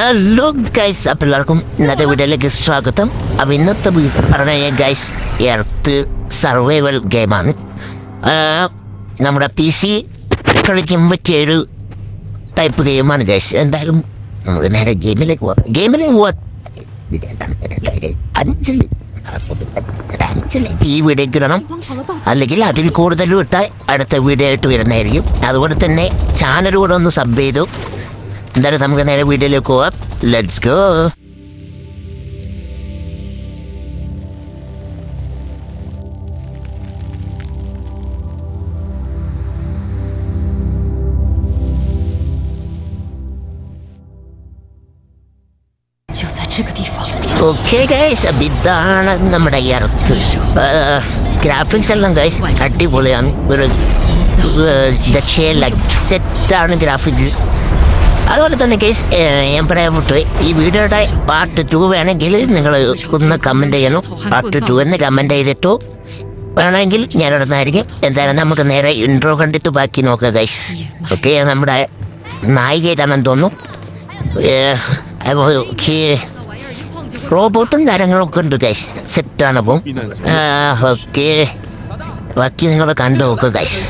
Hello guys അപ്പോൾ എല്ലാവർക്കും ഇന്നത്തെ വീഡിയോയിലേക്ക് സ്വാഗതം. അപ്പോൾ ഇന്നത്തെ പറഞ്ഞ ഗൈസ് എർത്ത് സർവൈവൽ ഗെയിമാണ് നമ്മുടെ പി സി കളിക്കാൻ പറ്റിയ ഒരു ടൈപ്പ് ഗെയിമാണ് ഗൈസ്. എന്തായാലും നമുക്ക് നേരെ ഗെയിമിലേക്ക് പോകാം ഗെയിമിലേക്ക് പോവാം. അഞ്ചിൽ അഞ്ചിൽ ഈ വീഡിയോയ്ക്ക് ഇടണം. അല്ലെങ്കിൽ അതിൽ കൂടുതൽ വിട്ടാൽ അടുത്ത വീഡിയോ ആയിട്ട് വരുന്നതായിരിക്കും. അതുപോലെ തന്നെ ചാനൽ കൂടെ ഒന്ന് സബ് ചെയ്തു. എന്തായാലും നമുക്ക് നേരെ വീട്ടിലേക്ക് പോവാം. ലെറ്റ്സ് ഗോ ഓക്കെ ഗൈസ് അപ്പം ഇതാണ് നമ്മുടെ എർത്ത് ഗ്രാഫിക്സ് എല്ലാം ഗൈസ് അടിപൊളിയാണ്. ഒരു ദക്ഷയല്ല സെറ്റാണ് ഗ്രാഫിക്സ് അതുപോലെ തന്നെ കേസ് ഞാൻ പറയാൻ വിട്ടുപോയി ഈ വീഡിയോയുടെ പാർട്ട് ടു വേണമെങ്കിൽ നിങ്ങൾ ഒന്ന് കമന്റ് ചെയ്യണം. പാർട്ട് ടു എന്ന് കമന്റ് ചെയ്തിട്ടു. വേണമെങ്കിൽ ഞാൻ ഇടുന്നതായിരിക്കും എന്തായാലും നമുക്ക് നേരെ ഇൻട്രോ കണ്ടിട്ട് ബാക്കി നോക്കാം ഗൈസ് ഓക്കെ നമ്മുടെ നായിക ഇതാണെന്ന് തോന്നുന്നു. റോബോട്ടും കാര്യങ്ങളൊക്കെ ഉണ്ട് ഗൈസ് സെറ്റാണ് അപ്പം. ഓക്കെ ബാക്കി നിങ്ങൾ കണ്ടു നോക്കുക guys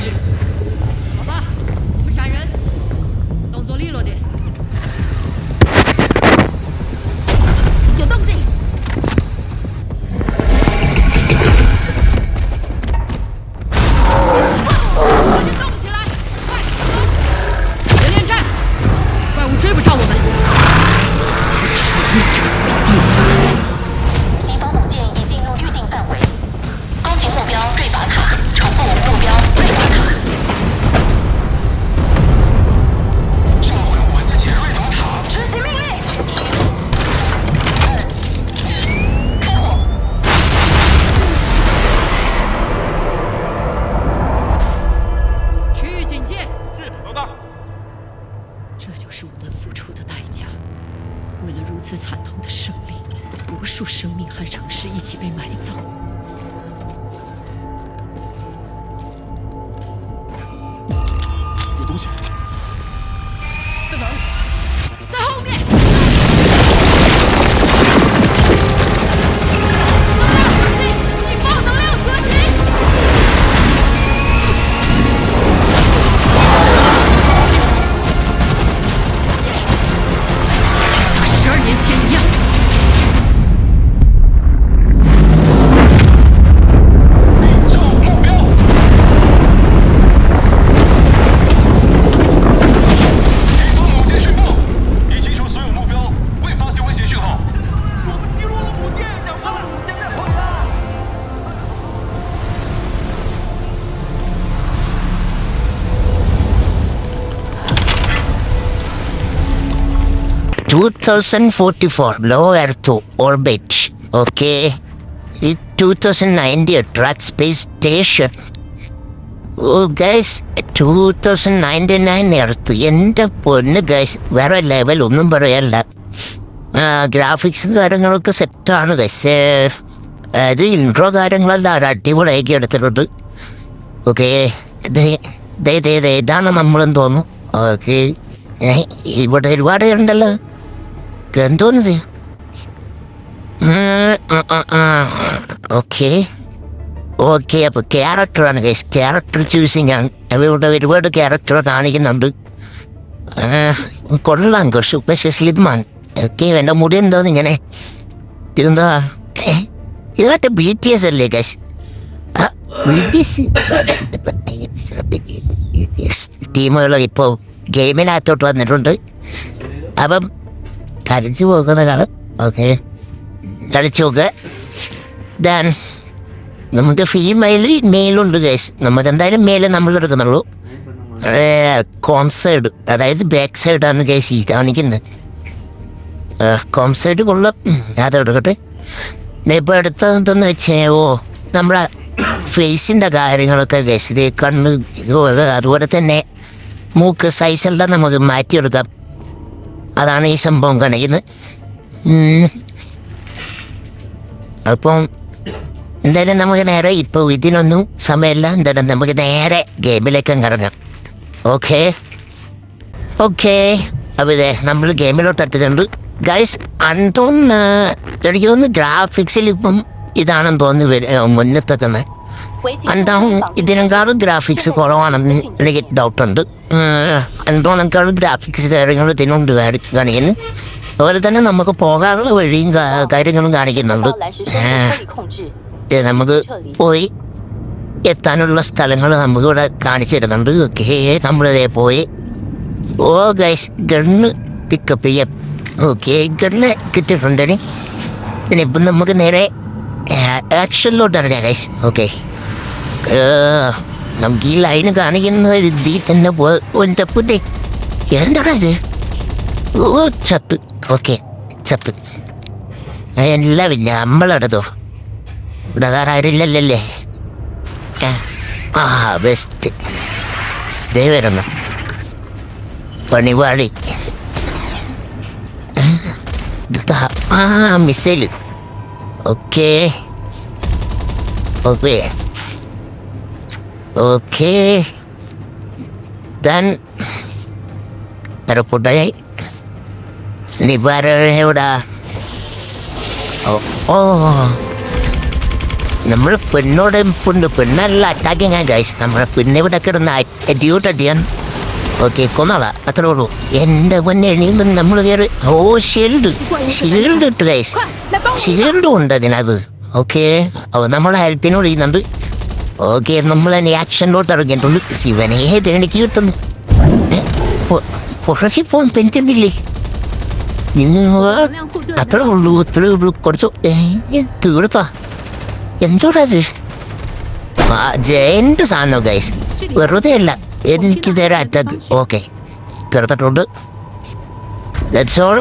two thousand forty four low earth orbit okay ഈ two thousand ninety track space station oh guys two thousand ninety nine earth എന്റെ പൊന്ന് ഗൈസ് വേറെ ലെവൽ ഒന്നും പറയാനില്ല ഗ്രാഫിക്സും കാര്യങ്ങളൊക്കെ സെറ്റാണ് ഗൈസ് അത് ഇൻട്രോ കാര്യങ്ങളെല്ലാം അടിപൊളിയാക്കി എടുത്തിട്ടുണ്ട്. ഓക്കെ ഇതാണ് നമ്മളെന്ന് തോന്നുന്നു. ഓക്കെ ഇവിടെ ഒരുപാട് ഉണ്ടല്ലോ എന്തോന്നത് ഓക്കെ ഓക്കെ അപ്പോൾ ക്യാരക്ടറാണ് ഗൈസ് ക്യാരക്ടർ ചൂസിങ് ആണ് ഇവിടെ ഒരുപാട് ക്യാരക്ടർ കാണിക്കുന്നുണ്ട്. ആ, കൊള്ളാം. കുറച്ച് പക്ഷേ സ്ലിമാണ് ഓക്കെ എന്റെ മുടി എന്തോന്ന് ഇങ്ങനെ? ഇതെന്താ? ഇത് മറ്റേ ബി ടി എസ് അല്ലേ ഗൈസ് ടീമുകൾ ഇപ്പോൾ ഗെയിമിനകത്തോട്ട് വന്നിട്ടുണ്ട്. അപ്പം കളിച്ചു പോകുന്ന കാലം ഓക്കെ കളിച്ചു നോക്കുക ദാൻ നമുക്ക് ഫീമെയിൽ മെയിലുണ്ട് ഗൈസ് നമുക്ക് എന്തായാലും മെയിൽ നമ്മൾ എടുക്കുന്നുള്ളൂ. കോം സൈഡ് അതായത് ബാക്ക് സൈഡാണ് ഗൈസ് ഈ കാണിക്കുന്നത്. കോം സൈഡ് കൊള്ളാം. അതെടുക്കട്ടെ ഇപ്പോൾ എടുത്തതെന്ന് വെച്ചാൽ ഓ നമ്മളെ ഫേസിന്റെ കാര്യങ്ങളൊക്കെ ഗൈസ് ഇത് കണ്ണ് അതുപോലെ തന്നെ മൂക്ക് സൈസെല്ലാം നമുക്ക് മാറ്റിയെടുക്കാം. അതാണ് ഈ സംഭവം കാണിക്കുന്നത്. ഉം. അപ്പം എന്തായാലും നമുക്ക് നേരെ ഇപ്പോൾ ഇതിനൊന്നും സമയമില്ല. എന്തായാലും നമുക്ക് നേരെ ഗെയിമിലേക്ക് ഇറങ്ങാം. ഓക്കെ? ഓക്കെ. അപ്പോൾ ഇതേ നമ്മൾ ഗെയിമിലോട്ട് എത്തിയിട്ടുണ്ട്. ഗൈസ് അന്തോന്ന് എനിക്ക് തോന്നുന്നു ഗ്രാഫിക്സിൽ ഇപ്പം ഇതാണെന്ന് തോന്നി വരും മുന്നത്തെക്കുന്നത് 回形 എന്താണ് ഇതിനേക്കാളും ഗ്രാഫിക്സ് കുറവാണെന്ന് എനിക്ക് ഡൗട്ട് ഉണ്ട്. എന്തോനെക്കാളും ഗ്രാഫിക്സ് കാര്യങ്ങൾ ഇതിനുണ്ട് കാണിക്കുന്നത് അതുപോലെ തന്നെ നമുക്ക് പോകാനുള്ള വഴിയും കാര്യങ്ങളും കാണിക്കുന്നുണ്ട്. നമുക്ക് പോയി എത്താനുള്ള സ്ഥലങ്ങൾ നമുക്ക് ഇവിടെ കാണിച്ചു തരുന്നുണ്ട്. ഓക്കെ നമ്മളിതേ പോയി. ഓ ഗൈസ് ഗണ്ണ് പിക്കപ്പ് ചെയ്യാം. ഓക്കെ ഗണ്ണ് കിട്ടിയിട്ടുണ്ടെങ്കിൽ ഇനിയിപ്പം നമുക്ക് നേരെ ആക്ഷനിലോട്ട് ഇറങ്ങാം ഗൈസ് ഓക്കെ. നമുക്ക് ഈ ലൈന് കാണിക്കുന്ന രീതി തന്നെ പോയി. എന്താടാ ഇത്? ഓ ചപ്പ്. ഓക്കെ ചപ്പ്. എല്ലാം ഇല്ല നമ്മളെടുത്തോ? ഇവിടെ വേറെ ആരില്ലല്ലേ ആ, ബെസ്റ്റ് ദേ വരുന്നു. പണിപാടി ഇതാ, ആ മിസൈൽ ഓക്കേ. ഓക്കെ. ഓക്കെ. ദൻ തരക്കൂട്ടായി ഇനി വേറെ ഓ. നമ്മൾ പെണ്ണോട് പെണ്ണ് പെണ്ണല്ല അറ്റാക്കിങ് ആ ഗൈസ് നമ്മൾ പെണ്ണ് ഇവിടെ കിടന്ന് അറ്റ്യൂട്ട് അടിയാൻ. ഓക്കെ കൊന്നോളാം. അത്രേ ഉള്ളൂ. എന്റെ പൊന്നെ എണീന്ന് നമ്മൾ കയറി ഓ ഷീൽഡ് ഷീൽഡ് ഇട്ട് ഗൈസ് ഷീൽഡും ഉണ്ട് അതിനത് ഓക്കെ. അപ്പോൾ നമ്മൾ ഹെൽപ്പിനോട് ചെയ്യുന്നുണ്ട് ഓക്കെ നമ്മൾ തന്നെ ആക്ഷനിലോട്ട് ഇറങ്ങിയിട്ടുണ്ട്. ശിവനെ തിരണിക്ക് കിട്ടുന്നു. പുറകെ പോകാൻ പറ്റുന്നില്ലേ? നിങ്ങൾ അത്രേ ഉള്ളൂ അത്രേ ഉള്ളൂ. കുറച്ച് തീർത്താ. എന്തോടാത് ആ ജയന്റ് സാധനം ഗൈസ് വെറുതെ അല്ല എനിക്ക് തരാം അറ്റാക്ക് ഓക്കെ തീർത്തിട്ടുണ്ട്. ദാറ്റ്സ് ഓൾ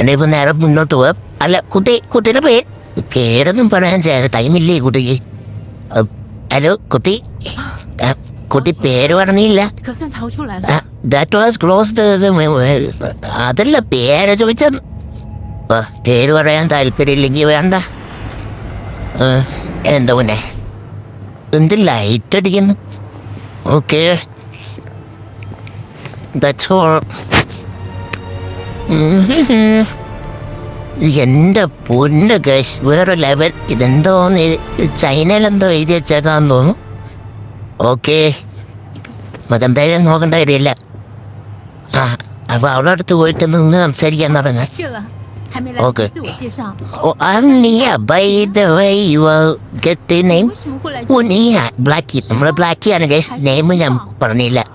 ഇനിയിപ്പോൾ നേരെ മുന്നോട്ട് പോവാം. അല്ല കുട്ടി കുട്ടിയുടെ പേര്? പേരൊന്നും പറയാൻ ടൈമില്ലേ കുട്ടിക്ക്? ഹലോ കുട്ടി. കുട്ടി പേര് പറഞ്ഞില്ല. ദാറ്റ് വാസ് ക്ലോസ്ഡ് അതല്ല പേര് ചോദിച്ച പേര് പറയാൻ താല്പര്യമില്ലെങ്കിൽ വേണ്ട. എന്താ പിന്നെ എന്ത് ലൈറ്റ് അടിക്കുന്നു? ഓക്കെ ദാറ്റ്സ് ഓൾ എന്റെ പൊന്ന് കേസ് വേറെ ലെവൽ ഇതെന്തോ ചൈനയിലെന്തോ എഴുതി വെച്ചേക്കാന്ന് തോന്നുന്നു. ഓക്കെ മകന്തേരം നോക്കേണ്ട കാര്യമില്ല. ആ അപ്പോൾ അവളെ അടുത്ത് പോയിട്ട് നിന്ന് സംസാരിക്കാൻ തുടങ്ങ. ബൈ ദ ബ്ലാക്കി നെയിം ഞാൻ പറഞ്ഞില്ല.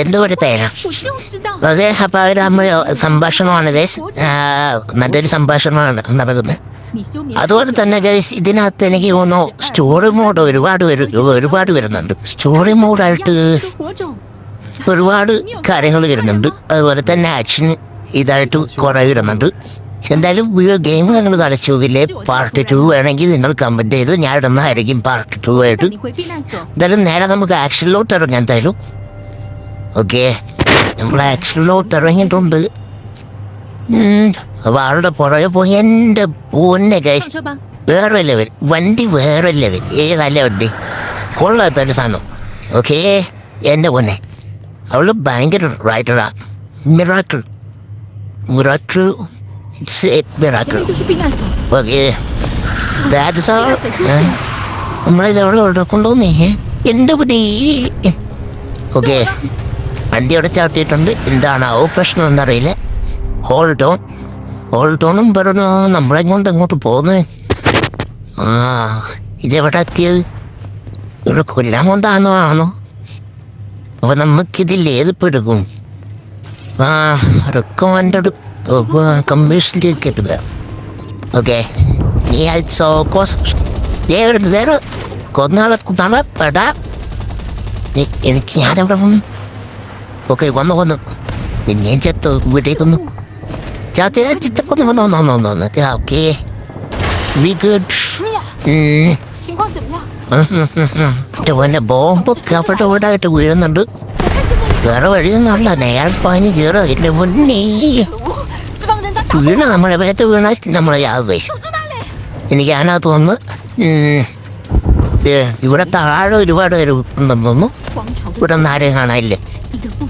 എന്തോ ഒരു പേര്? വളരെ നമ്മൾ സംഭാഷണമാണ് ഗൈസ്. നല്ലൊരു സംഭാഷണമാണ് നടക്കുന്നത്. അതുപോലെ തന്നെ ഗൈസ് ഇതിനകത്ത് എനിക്ക് തോന്നുന്നു സ്റ്റോറി മോഡ് ഒരുപാട് ഒരുപാട് വരുന്നുണ്ട്. സ്റ്റോറി മോഡായിട്ട് ഒരുപാട് കാര്യങ്ങൾ വരുന്നുണ്ട്. അതുപോലെ തന്നെ ആക്ഷൻ ഇതായിട്ട് കുറേ വരുന്നുണ്ട്. എന്തായാലും ഗെയിം നിങ്ങൾ കളിച്ചു നോക്കില്ലേ? പാർട്ട് ടു വേണമെങ്കിൽ നിങ്ങൾ കമന്റ് ചെയ്ത്. ഞാൻ ഇടുന്നതായിരിക്കും പാർട്ട് ടു ആയിട്ട്. എന്തായാലും നേരെ നമുക്ക് ആക്ഷനിലോട്ട് ഇറങ്ങാം എന്തായാലും. ഓക്കെ. നമ്മൾ ആക്ഷനിലോട്ട് ഇറങ്ങിയിട്ടുണ്ട്. അപ്പൊ ആളുടെ പുറകെ പോയി. എന്റെ പൂന്നെ കേസ് വേറെ ലെവൽ വണ്ടി വേറെ ലെവൽ ഏ നല്ല വണ്ടി? കൊള്ളാത്ത ഒരു സാധനം. ഓക്കെ. എന്റെ പൊന്നെ. അവൾ ഭയങ്കര റൈറ്ററാ miracle miracle it's miracle okay. That's all നമ്മളിത് അവളോട് കൊണ്ടുപോന്നേ എന്റെ പൊന്നെ. ഓക്കെ. വണ്ടി അവിടെ ചവിട്ടിയിട്ടുണ്ട്. എന്താണാവോ പ്രശ്നം എന്നറിയില്ല. ഹോൾഡ് ഓൺ ഹോൾഡ് ഓണും പറഞ്ഞു നമ്മളെങ്ങോട്ട് എങ്ങോട്ട് പോകുന്നേ ആ ഇതെവിടെ എത്തിയത്? ഇവിടെ കൊല്ലാൻ കൊണ്ടാണോ ആണോ? അപ്പൊ നമുക്കിതിൽ ഏത് പെടുക്കും ആ റെക്കമെൻഡ് കമ്മീഷനിൽ കിട്ടുക ഓക്കെ നീ അയച്ചോ കോസ് ദേവര് കൊന്നാളെ കുന്നാളെ പെടാ. എനിക്ക് ഞാനവിടെ വന്നു. ഓക്കെ വന്നു വന്നു. പിന്നെയും ചെത്ത് വീട്ടേക്കൊന്നു ചാച്ചി ചിത്തക്കൊന്നു വന്നു വന്നു വന്നു വന്നു. ഓക്കെ. We good. ബോംബൊക്കെ അവിടെ ഇവിടെ വീഴുന്നുണ്ട്. വേറെ വഴിയൊന്നുമല്ല നേരെ പാഞ്ഞ് കയറുക എന്റെ മുന്നേ വീണ നമ്മളെ വേത്ത് വീണ നമ്മളെ യാതൊരു എനിക്ക് അതിനകത്ത് വന്ന് ഇവിടെ താഴെ ഒരുപാട് പേര് ഉണ്ടെന്നു ഇവിടെ ഒന്നും ആരെയും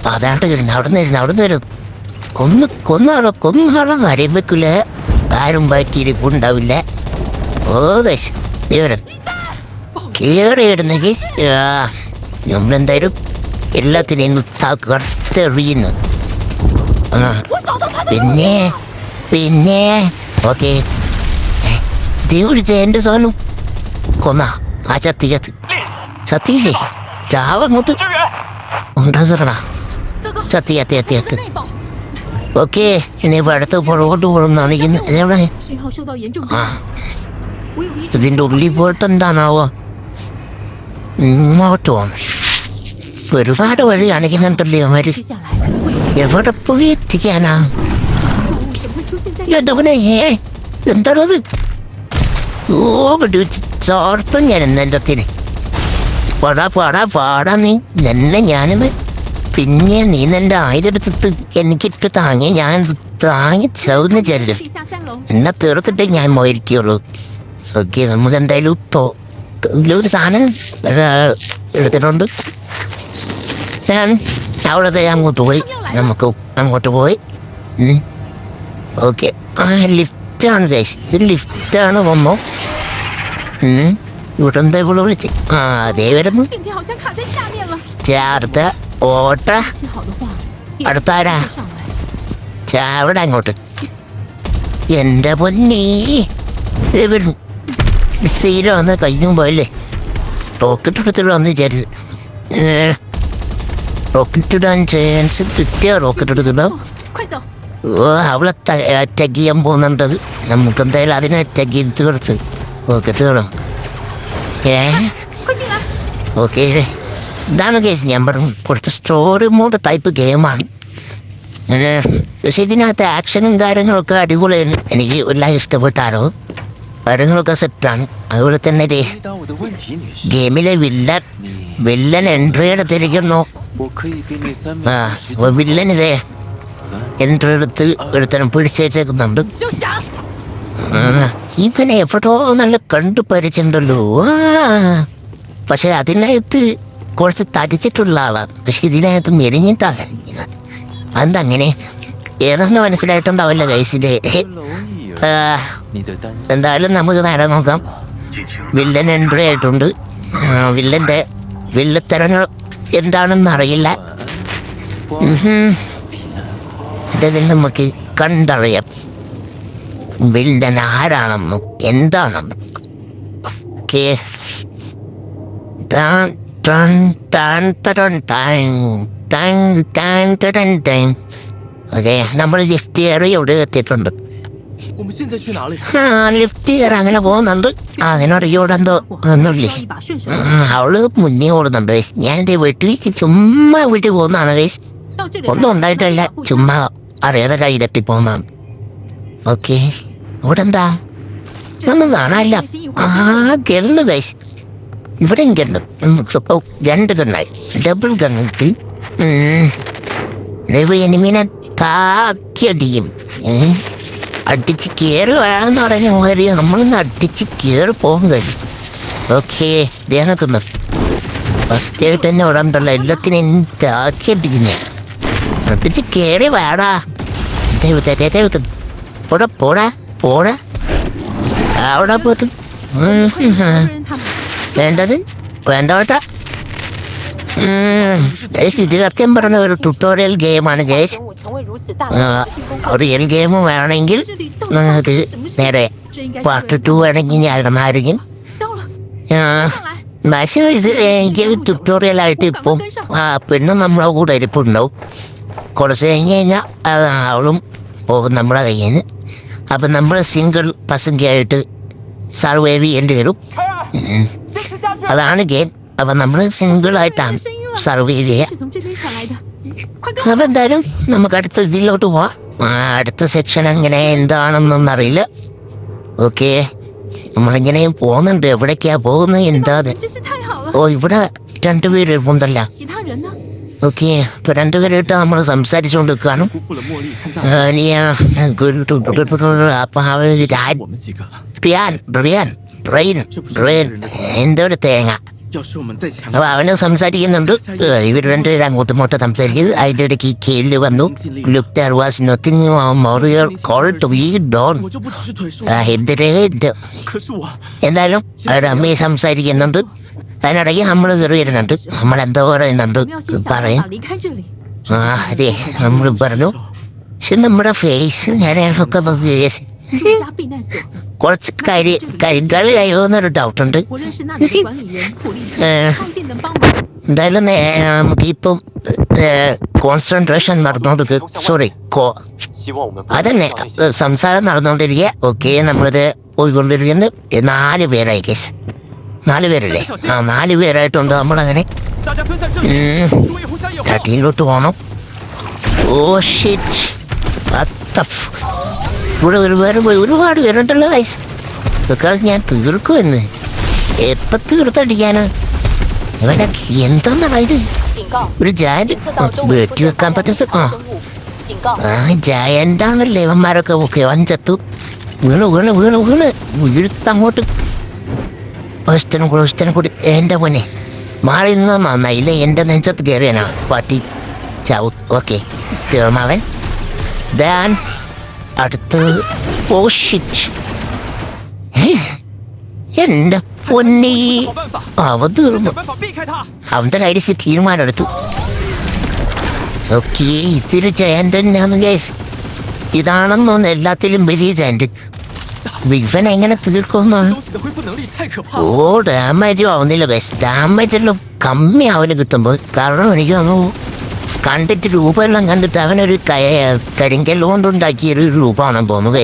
അതാണ്ട് ഇരുന്ന് അവിടെ നിന്ന് ഇരുന്ന് അവിടെ നിന്ന് വരും കൊന്ന് കൊന്നാളോ കൊന്നാളോ കാര്യം വെക്കില്ല ആരും ബാക്കിയിരിപ്പുണ്ടാവില്ല ഓ ദശ് ഇവരൻ കയറി വരുന്നെങ്കിൽ നമ്മളെന്തായാലും എല്ലാത്തിനെയും കറുത്തെറിയുന്നു ആ പിന്നെ പിന്നെ ഓക്കെ. ദൈവിച്ച എന്റെ സാധനം കൊന്ന. ആ ചത്തി ചത്തി ചത്തിയില്ലേ ചാവങ്ങോട്ട്. ഉണ്ടാകണ ചത്തി ചത്തി ചത്തി ചത്തി ഓക്കെ ഇനിയിപ്പോൾ അടുത്ത് പുറകോട്ട് പോകണമെന്നാണ് ഇതെവിടെ ആ. ഇതിന്റെ ഉള്ളിൽ പോയിട്ട് എന്താണാവോ? ഇങ്ങോട്ട് പോകണം ഒരുപാട് വഴി കാണിക്കുന്നുണ്ടല്ലോ അവർ എവിടെ പോയി എത്തിക്കാനാ? എന്തവനെ ഏ എന്താണോ അത്? ഓ പിടിച്ച് ചോർപ്പം ഞാൻ എന്നെ പാടാ പാടാ പാടാ നീ. എന്നെ ഞാനിന്ന് പിന്നെ നീ നിന്റെ ആയുധെടുത്തിട്ട് എനിക്കിട്ട് താങ്ങി ഞാൻ താങ്ങി ചേർന്ന് ചെല്ലും എന്നെ തീർത്തിട്ട് ഞാൻ മോയിരിക്കുള്ളൂ ഓക്കെ നമുക്ക് എന്തായാലും ഇപ്പോ ഒരു സാധനം എടുത്തിട്ടുണ്ട്. ഞാൻ അവിടെ അങ്ങോട്ട് പോയി. നമുക്ക് അങ്ങോട്ട് പോയി. ഓക്കെ. ആ ലിഫ്റ്റാണ് ഗൈസ് ഇത് ലിഫ്റ്റാണ് വന്നോ. ഇവിടെ എന്താ ഇപ്പോൾ വിളിച്ച്. ആ അതേ വരുന്നു. ചേർത്ത ഓട്ട. അടുത്താരാ? ചാവിട അങ്ങോട്ട്. എന്റെ പൊന്നീ. സീരം വന്ന് കഴിഞ്ഞും പോയല്ലേ? റോക്കറ്റ് എടുത്തിട്ട് വന്ന് വിചാരിച്ചു. റോക്കറ്റ് ഇടാൻ ചാൻസ് കിട്ടിയ റോക്കറ്റ് എടുത്തിട്ടോ അവളെ അറ്റാക്ക് ചെയ്യാൻ പോകുന്നുണ്ടത് നമുക്ക് എന്തായാലും അതിനെ അറ്റാക്ക് ചെയ്തിട്ട് കൊടുത്ത് റോക്കറ്റ് വേണം ഏ? ഓക്കേ ഇതാണ് കേസ്. ഞാൻ പറഞ്ഞു കുറച്ച് സ്റ്റോറി മോഡ് ടൈപ്പ് ഗെയിമാണ് പക്ഷേ ഇതിനകത്ത് ആക്ഷനും കാര്യങ്ങളൊക്കെ അടിപൊളിയാണ്. എനിക്ക് എല്ലാം ഇഷ്ടപ്പെട്ടാലോ കാര്യങ്ങളൊക്കെ സെറ്റാണ് അതുപോലെ തന്നെ ഇതേ ഗെയിമിലെ വില്ലൻ വില്ലൻ എൻട്രി എടുത്തിരിക്കുന്നു. ആ വില്ലൻ ഇതേ എൻട്രി എടുത്ത് ഒരുത്തരം പിടിച്ചേച്ചേക്കുന്നുണ്ട് ഇവനെ എപ്പോഴോ നല്ല കണ്ടു പരിച്ചിട്ടുണ്ടല്ലോ പക്ഷെ അതിനകത്ത് കുറച്ച് തടിച്ചിട്ടുള്ള ആളാണ് പക്ഷെ ഇതിനകത്ത് മെരിഞ്ഞിട്ടാണ് അതെന്തങ്ങനെ? ഏതൊന്നും മനസ്സിലായിട്ടുണ്ടാവില്ല ഗൈസിന്റെ എന്തായാലും നമുക്ക് നേരെ നോക്കാം. വില്ലൻ എൻട്രി ആയിട്ടുണ്ട്. വില്ലന്റെ വില്ലത്തരങ്ങൾ എന്താണെന്ന് അറിയില്ല നമുക്ക് കണ്ടറിയാം. വില്ലൻ ആരാണെന്നും എന്താണെന്നും. ഓക്കെ. താൻ അതെ നമ്മൾ ലിഫ്റ്റ് കയറി ഇവിടെ എത്തിയിട്ടുണ്ട്. ലിഫ്റ്റ് കയറി അങ്ങനെ പോകുന്നുണ്ട്. അങ്ങനെ അറിയോടെ എന്തോ ഒന്നുമില്ലേ അവൾ മുന്നേ ഓടുന്നുണ്ട്. വേസ് ഞാൻ എന്റെ വീട്ടിൽ ചുമ്മാ വീട്ടിൽ പോകുന്നതാണ് വേസ് ഒന്നും ഉണ്ടായിട്ടല്ല. ചുമ്മാ അറിയാതെ കൈ തട്ടി പോകുന്നതാണ്. ഓക്കെ ഇവിടെ എന്താ ഒന്നും കാണാനില്ല. ആ കേൾന്നു വേസ് ഇവിടെ ചെന്ന് നമുക്കിപ്പോൾ രണ്ട് ഗണ്ണായി. ഡബിൾ ഗണ്ണ് കിട്ടി ദൈവ താക്കിയടിയും. അടിച്ച് കയറി വേണമെന്ന് പറഞ്ഞ മാതിരി നമ്മളൊന്ന് അടിച്ച് കയറി പോകാൻ കഴിയും. ഓക്കെ ദേഹക്കുന്നു ഫസ്റ്റ് ആയിട്ട് തന്നെ ഉടണ്ടല്ലോ എല്ലാത്തിനും താക്കിയടിക്കുന്നേ. അടിച്ച് കയറി വേടാ. ദൈവത്തെ ദൈവത്തിന് പോടാ പോടാ പോടാ. അവിടെ പോകും വേണ്ടത്? വേണ്ടോട്ട ഇത് സത്യം പറഞ്ഞ ഒരു ട്യൂട്ടോറിയൽ ഗെയിമാണ് ഗേസ്. ഒരു എൽ ഗെയിം വേണമെങ്കിൽ നിങ്ങൾക്ക് നേരെ പാർട്ട് ടു വേണമെങ്കിൽ ഞാൻ ഇടണമായിരിക്കും മാക്സിമം ഇത് എനിക്ക് ട്യൂട്ടോറിയൽ ആയിട്ട് ഇപ്പം പെണ്ണും നമ്മളെ കൂടെ ഇരിപ്പുണ്ടാവും. കുറച്ച് കഴിഞ്ഞ് കഴിഞ്ഞാൽ അവളും പോകും നമ്മളെ കയ്യിൽ നിന്ന് അപ്പം നമ്മൾ സിംഗിൾ പസംഗിയായിട്ട് സർവൈവ് ചെയ്യേണ്ടി വരും. അതാണ് ഗെയിം അവ നമ്മൾ സിംഗിളായിട്ടാണ് സർവ് ചെയ്യുക അപ്പൊ എന്തായാലും നമുക്ക് അടുത്ത ഇതിലോട്ട് പോവാം അടുത്ത സെക്ഷൻ എങ്ങനെ എന്താണെന്നൊന്നും അറിയില്ല ഓക്കെ നമ്മളിങ്ങനെയും പോകുന്നുണ്ട് എവിടേക്കാ പോകുന്നത് എന്താ ഓ ഇവിടെ രണ്ടുപേര് ഉണ്ടല്ല ഓക്കെ ഇപ്പൊ രണ്ടുപേരായിട്ട് നമ്മൾ സംസാരിച്ചുകൊണ്ട് നിൽക്കുകയാണ് അപ്പൊ റിയാൻ റിയാൻ റെയിൻ റെയിൻ എന്തോ ഒരു തേങ്ങ. അപ്പോൾ അവന് സംസാരിക്കുന്നുണ്ട്. ഇവർ രണ്ടുപേരും അങ്ങോട്ടും ഇങ്ങോട്ടും സംസാരിക്കുന്നത് അതിന്റെ ഇടയ്ക്ക് ഈ കേലിൽ വന്നു. Look there was nothing more your call to be done എന്തിരേ എന്തായാലും റമ്മി സംസാരിക്കുന്നുണ്ട്. അതിനിടയ്ക്ക് നമ്മൾ കയറി വരുന്നുണ്ട്. നമ്മളെന്തോ പറയുന്നുണ്ട്. പറയും. ആ അതെ നമ്മൾ പറഞ്ഞു. പക്ഷെ നമ്മുടെ ഫേസ് ഞാനൊക്കെ കുറച്ച് കരി എന്നൊരു ഡൗട്ട് ഉണ്ട്. എന്തായാലും നമുക്കിപ്പം കോൺസെൻട്രേഷൻ നടന്നുകൊണ്ട് സോറി കോ അതന്നെ സംസാരം നടന്നുകൊണ്ടിരിക്കുക ഓക്കെ നമ്മളിത് പോയിക്കൊണ്ടിരിക്കുന്നു. നാല് പേരായി കേസ്. നാല് പേരല്ലേ? ആ നാല് പേരായിട്ടുണ്ട് നമ്മളങ്ങനെ. തട്ടിയിലോട്ട് പോകണം ഓ ഷിറ്റ് ഇവിടെ ഒരുപാട് ഒരുപാട് പേരുണ്ടല്ലോ വയസ്സ് ഇതൊക്കെ ഞാൻ തീർക്കുമെന്ന് എപ്പം തീർത്തടിക്കാനാ? ഇവനൊക്കെ എന്താന്നാ ഇത്? ഒരു ജാൻ വെട്ടി വെക്കാൻ പറ്റത്ത് ആ. ആ ജയന്റാണല്ലേ ഇവന്മാരൊക്കെ ഓക്കെ വഞ്ചത്തു വീണ് വീണ് വീണ് വീണ്. വീഴ്ത്തങ്ങോട്ട് ഒസ്റ്റനും കൂടെ ഒസ്റ്റനും കൂടി. എന്റെ മോനെ. മാറി നിന്നാ നന്നായില്ലേ? എന്റെ നെഞ്ചത്ത് കയറിയാനാ പാട്ടി. ചാവു. ഓക്കെ. തീർമാവൻ ദാൻ. അടുത്ത് പോഷിറ്റ് എന്റെ പൊന്നെ. അവ തീർന്നു. അവന്റെ കാര്യ തീരുമാനം എടുത്തു. ഓക്കെ ഇതൊരു ജയൻ തന്നെയാണ് ഗൈസ് ഇതാണെന്ന് തോന്നുന്നു എല്ലാത്തിലും വലിയ ജയന്റ്. ഇവൻ എങ്ങനെ തീർക്കുമെന്നാണ് ഓ ഡാമേജും ആവുന്നില്ല ബസ് ഡാമേജെല്ലാം കമ്മി ആവില്ല കിട്ടുമ്പോൾ. കാരണം എനിക്ക് തോന്നുന്നു കണ്ടിട്ട് രൂപമെല്ലാം കണ്ടിട്ട് അവനൊരു കരിങ്കൽ കൊണ്ടുണ്ടാക്കിയ ഒരു രൂപമാണെന്ന് തോന്നുന്നു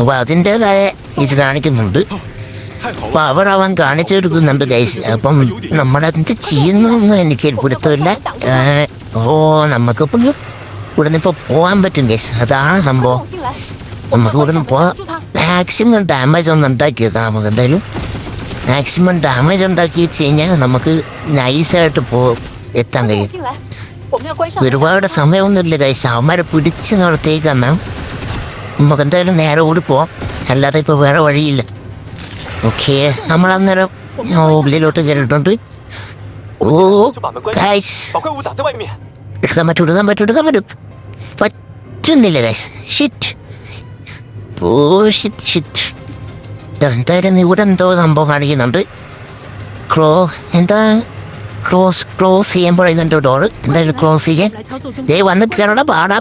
അപ്പോൾ അതിന്റെതായ ഇത് കാണിക്കുന്നുണ്ട്. അപ്പം അവർ അവൻ കാണിച്ചു കൊടുക്കുന്നുണ്ട് ഗൈസ് അപ്പം നമ്മളെന്ത് ചെയ്യുന്നു എനിക്ക് പിടുത്തമില്ല. ഓ നമുക്ക് നമുക്കിപ്പോൾ ഇവിടുന്ന് ഇപ്പോൾ പോകാൻ പറ്റും ഗൈസ് അതാണ് സംഭവം. നമുക്ക് ഇവിടുന്ന് പോകാം മാക്സിമം ഡാമേജ് ഒന്നും ഉണ്ടാക്കിയത് നമുക്ക് എന്തായാലും. മാക്സിമം ഡാമേജ് ഉണ്ടാക്കി വെച്ച് കഴിഞ്ഞാൽ നമുക്ക് നൈസായിട്ട് പോ എത്താൻ കഴിയും. ഒരുപാട് സമയമൊന്നുമില്ല ഗൈസ് അവന്മാരെ പിടിച്ച് നടത്തേക്ക് നമുക്ക് എന്തായാലും നേരെ ഓടിപ്പോവാം അല്ലാതെ ഇപ്പോൾ വേറെ വഴിയില്ല. ഓക്കെ നമ്മൾ അന്നേരം ഉള്ളിലോട്ട് കയറിട്ടുണ്ട് ഓ ഗൈസ് എടുക്കാൻ പറ്റും എടുക്കാൻ പറ്റും എടുക്കാൻ പറ്റും. പറ്റുന്നില്ല guys shit oh shit shit എന്തായാലും ഇവിടെ എന്തോ സംഭവം കാണിക്കുന്നുണ്ട്. ക്ലോ എന്താ? ക്ലോസ് ക്ലോസ് ചെയ്യാൻ പറയുന്നുണ്ടോ ഡോറ് എന്തായാലും ക്ലോസ് ചെയ്യാൻ. ദേ വന്നിട്ട് കയറണം പാടാ.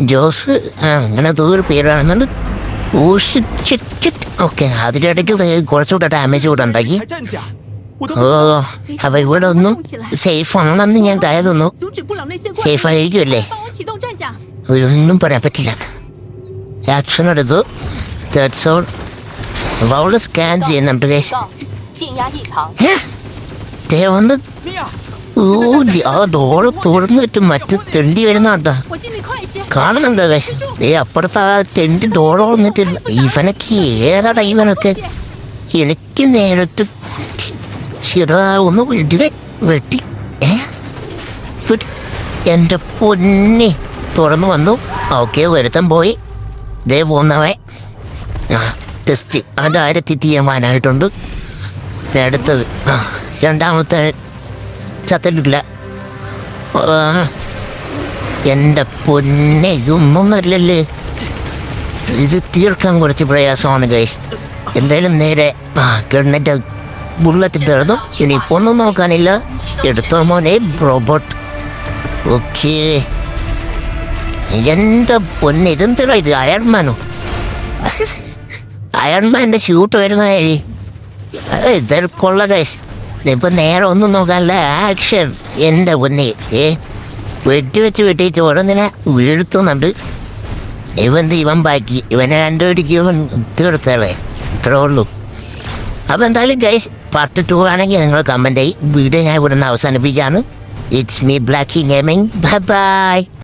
ജോസ് അങ്ങനെ ദൂരെ പേരാണെന്നുണ്ട്. ഓക്കെ അതിന്റെ ഇടയ്ക്ക് കുറച്ചുകൂടെ ഡാമേജ് കൂടെ ഉണ്ടാക്കി. ഓ അവ ഇവിടെ ഒന്നും സേഫ് ആണെന്ന് ഞാൻ തയ്യാറുന്നു സേഫ് ആയിരിക്കുമല്ലേ? ഒന്നും പറയാൻ പറ്റില്ല. ആക്ഷൻ എടുത്തു. തേർഡ് സോൾ വൗൾ സ്കാൻ ചെയ്യുന്നുണ്ട് ഏ ദേവന്ന് ഓ ആ ഡോറ് തുറന്നിട്ട് മറ്റു തെണ്ടി വരുന്നാട്ടാ കാണുന്നുണ്ടോ വേശ ഏ അപ്പുറത്ത് ആ തെണ്ടി ഡോറ് തുറന്നിട്ടില്ല. ഇവനൊക്കെ ഏതാടാ ഇവനൊക്കെ? എനിക്ക് നേരിട്ട് ഒന്ന് വെട്ടി ഏ? എന്റെ പൊന്നെ തുറന്നു വന്നു. ഓക്കെ ഒരുത്തൻ പോയി. ദേ പോന്നവേ ആ ടെസ്റ്റ് അവന്റെ ആയിരത്തി തീയമാനായിട്ടുണ്ട് അടുത്തത് ആ. രണ്ടാമത്തെ ചത്തിട്ടില്ല. എന്റെ പൊന്നെ ഇതൊന്നും അല്ലല്ലേ ഇത് തീർക്കാൻ കുറച്ച് പ്രയാസമാണ് കൈ എന്തായാലും നേരെ ആ ഗവൺമെന്റ് ബുള്ളറ്റ് തീർന്നു ഇനിയിപ്പോൾ ഒന്നും നോക്കാനില്ല. എടുത്തോ മോനെ റോബോട്ട് ഓക്കേ എന്റെ പൊന്നെ ഇതെന്താ ഇത്? അയൺമാനോ അയൺമാന്റെ ഷൂട്ട് വരുന്ന ഇതൊരു കൊള്ള ഗൈസ് ഇപ്പം നേരെ ഒന്നും നോക്കാനല്ല ആക്ഷൻ എന്റെ പൊന്നെ. ഏ വെട്ടി വെച്ച് വെട്ടിച്ച് ഓരോന്നിനെ വീഴ്ത്തുന്നുണ്ട്. ഇവൻ ഇവൻ ബാക്കി. ഇവനെ രണ്ടുപേടിക്ക് ഇവൻ തീർത്തല്ലേ ഇത്രേ ഉള്ളൂ. അപ്പോൾ എന്തായാലും ഗൈസ് പാർട്ട് ടു ആണെങ്കിൽ നിങ്ങൾ കമന്റ് ചെയ്യും വീഡിയോ ഞാൻ ഇവിടെ നിന്ന് അവസാനിപ്പിക്കുകയാണ് it's me Blacky gaming bye bye